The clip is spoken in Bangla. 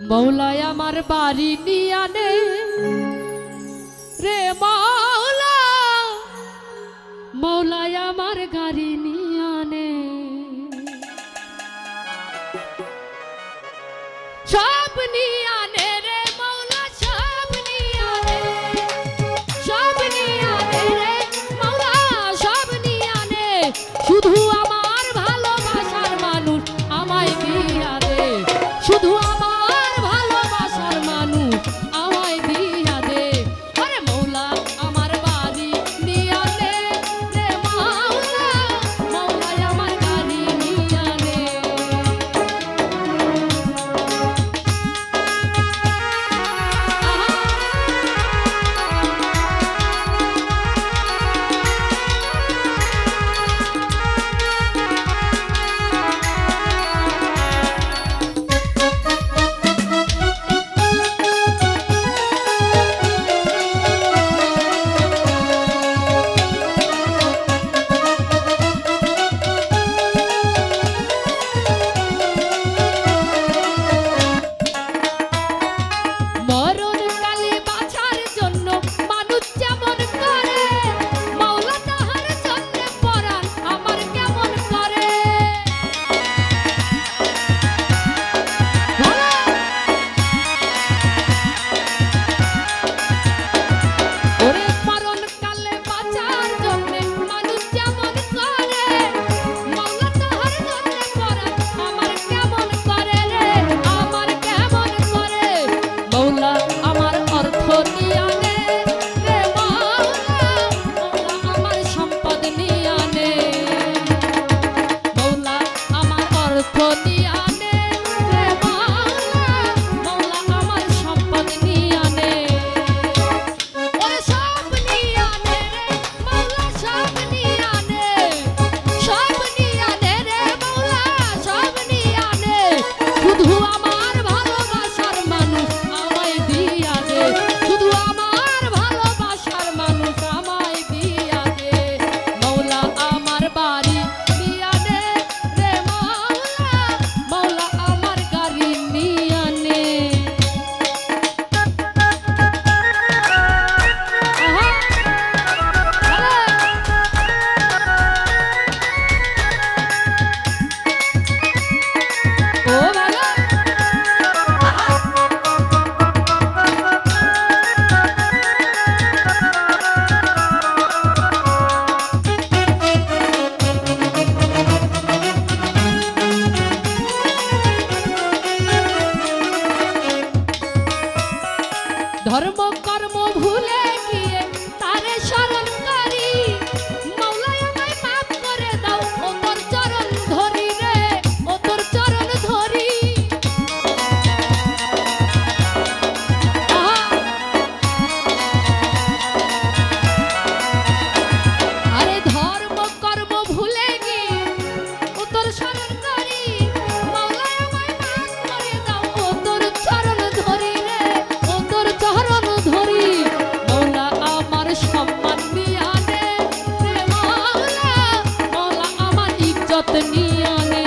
মৌলায় আমার বাড়ি নিয়ানে রে মৌলা মৌলায় আমার গাড়ি নিয়ানে সব নিয়ানে রে amor Just put pony on ধর্ম কর চরণে